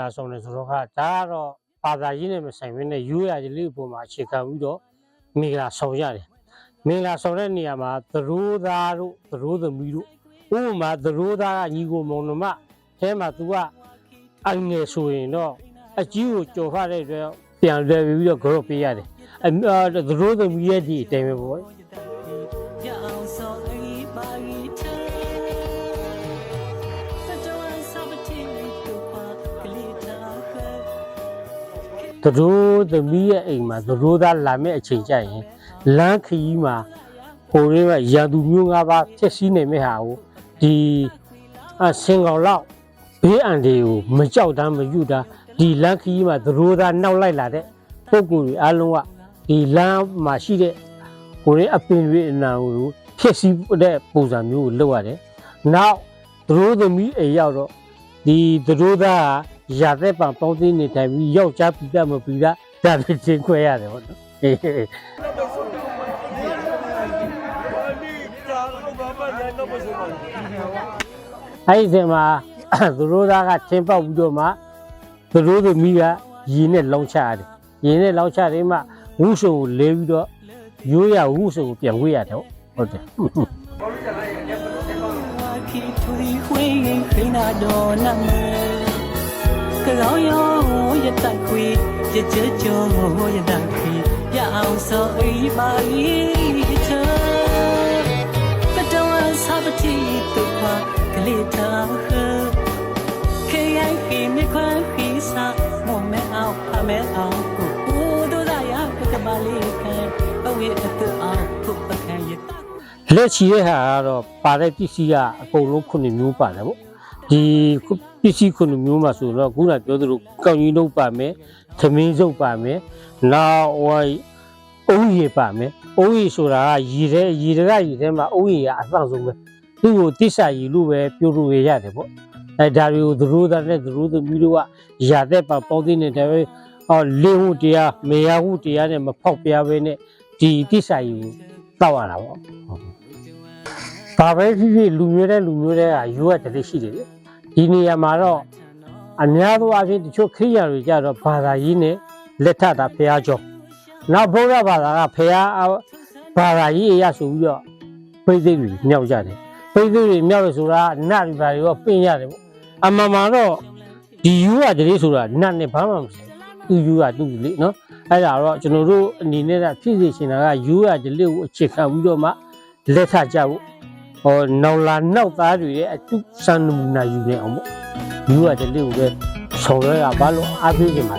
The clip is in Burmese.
လာဆောင်တယ်ဆိုတော့ကဒါကတော့ဘာသာရေးနဲ့မဆိုင်ဘဲနဲ့ရိုးရာကြီးလေးအပေါ်မှာအခြေခံပြီးတော့မင်္ဂလာဆောင်ရတယ်မင်္ဂလာဆောင်တဲ့နေရာမှာသရိုးသားတို့သရိုးသမီးတို့ဥပမာသရိုးသားကညီကိုမောင်နှမအဲမှာ तू ကအငယ်ဆိုရင်တော့အကြီးကိုကြော်ဖတဲ့အတွက်ပြန်လဲပြီးတော့ကြော့ပေးရတယ်အမအာသရိုးသမီးရဲ့ဒီအတိုင်းပဲပေါ့ သတို့သမီးရဲ့အိမ်မှာသတို့သားလာမဲ့အချိန်ကျရင်လမ်းခရီးမှာဟိုလေးကရန်သူမျိုးငါးပါးဖြစ်စည်းနေမဲ့ဟာကိုဒီအစင်ကောင်လောက်ဘေးအန္တရာယ်ကိုမကြောက်တမ်းမယူတာဒီလမ်းခရီးမှာသတို့သားနောက်လိုက်လာတဲ့ပုံကူတွေအလုံးကဒီလမ်းမှာရှိတဲ့ဟိုလေးအပင်တွေအနာကိုဖြစ်စည်းတဲ့ပုံစံမျိုးကိုလုပ်ရတယ်။နောက်သတို့သမီးအိမ်ရောက်တော့ဒီသူတို့သားက ရာသက်ပံပေါင်းသိနေထိုင်ပြီးယောက်ျားပြတတ်မပြီးတာဒါပဲချင်းခွဲရတယ်ဟုတ်နော်ဟေးဟေးအဲ့ဒီမှာသူတို့သားကချင်းပေါက်ပြီးတော့မှသူတို့သမီးကရင်းနဲ့လောင်းချရတယ်ရင်းနဲ့လောင်းချတယ်မှဝုဆုံကိုလဲပြီးတော့ရိုးရဝုဆုံကိုပြန်ဝေးရတယ်ဟုတ်တယ်ခီထူရီခွေးခိနာတော်နမေ ကြောင်ရောရတိုက်ခွေကြကြကြောရတိုက်ခွေရအောင်စောအေးပါရီချာစကြဝဠာစပတိတို့ပါကလေးထားခဲခေယိုင်ခေမြခွန်ခိစာမမဲအောင်ဖမဲအောင်ကိုတို့ရရကကမလေးခဲဘဝေအတူအောင်ဖုတ်ပခံရတာလက်ချီတဲ့ဟာကတော့ပါတဲ့ပစ္စည်းကအကုန်လုံးခုနှစ်မျိုးပါတယ်ပေါ့ဒီ ပစ္စည်းခုနှစ်မျိုးမှာဆိုတော့ခုနပြောသလိုကောင်းကြီးနှုတ်ပါမယ်သမင်းစုပ်ပါမယ်နောက်ဟိုအုံးရည်ပါမယ်အုံးရည်ဆိုတာကရည်တဲ့ရည်တဲ့ကရည်တဲ့မှာအုံးရည်ကအဆောင်ဆုံးပဲသူ့ကိုတိစ္ဆာရည်လို့ပဲပြောလို့ရရတယ်ပေါ့အဲဒါတွေကိုသရိုးသားနဲ့သရိုးသမီးတို့ကရာတဲ့ပါပေါင်းသိနေတဲ့ပဲအော်လင်းဟုတရားမေယဟုတရားနဲ့မဖောက်ပြားပဲနဲ့ဒီတိစ္ဆာရည်ကိုတောက်ရတာပေါ့ဘာပဲဖြစ်ဖြစ်လူမျိုးတဲ့လူမျိုးတဲ့ကယူရတည်းရှိတယ်လေ ဒီနေရာမှာတော့အများသောအားဖြင့်တချို့ခရိယာတွေကြတော့ဘာသာရေးနဲ့လက်ထတာဖះကျော်နောက်ဘုရားဘာသာကဖះဘာသာရေးအရာဆိုပြီးတော့ပြိသိက်တွေမြောက်ကြတယ်ပြိသိက်တွေမြောက်လို့ဆိုတာနတ်တွေဘာတွေရောပင့်ရတယ်ပေါ့အမှန်မှန်တော့ဒီယူရတည်းဆိုတာနတ်နဲ့ဘာမှမဆိုင်သူယူရသူလေနော်အဲ့ဒါတော့ကျွန်တော်တို့အနေနဲ့ကဖြစ်စီရှင်တာကယူရတည်းကိုအခြေခံပြီးတော့မှလက်ထကြဖို့ ဟောနောင်လာနောက်သားတွေရဲ့အတုစံနမူနာယူနေအောင်ပေါ့ယူရတယ်လေကိုပဲဆောင်ရရပါလို့အားပေးကြပါ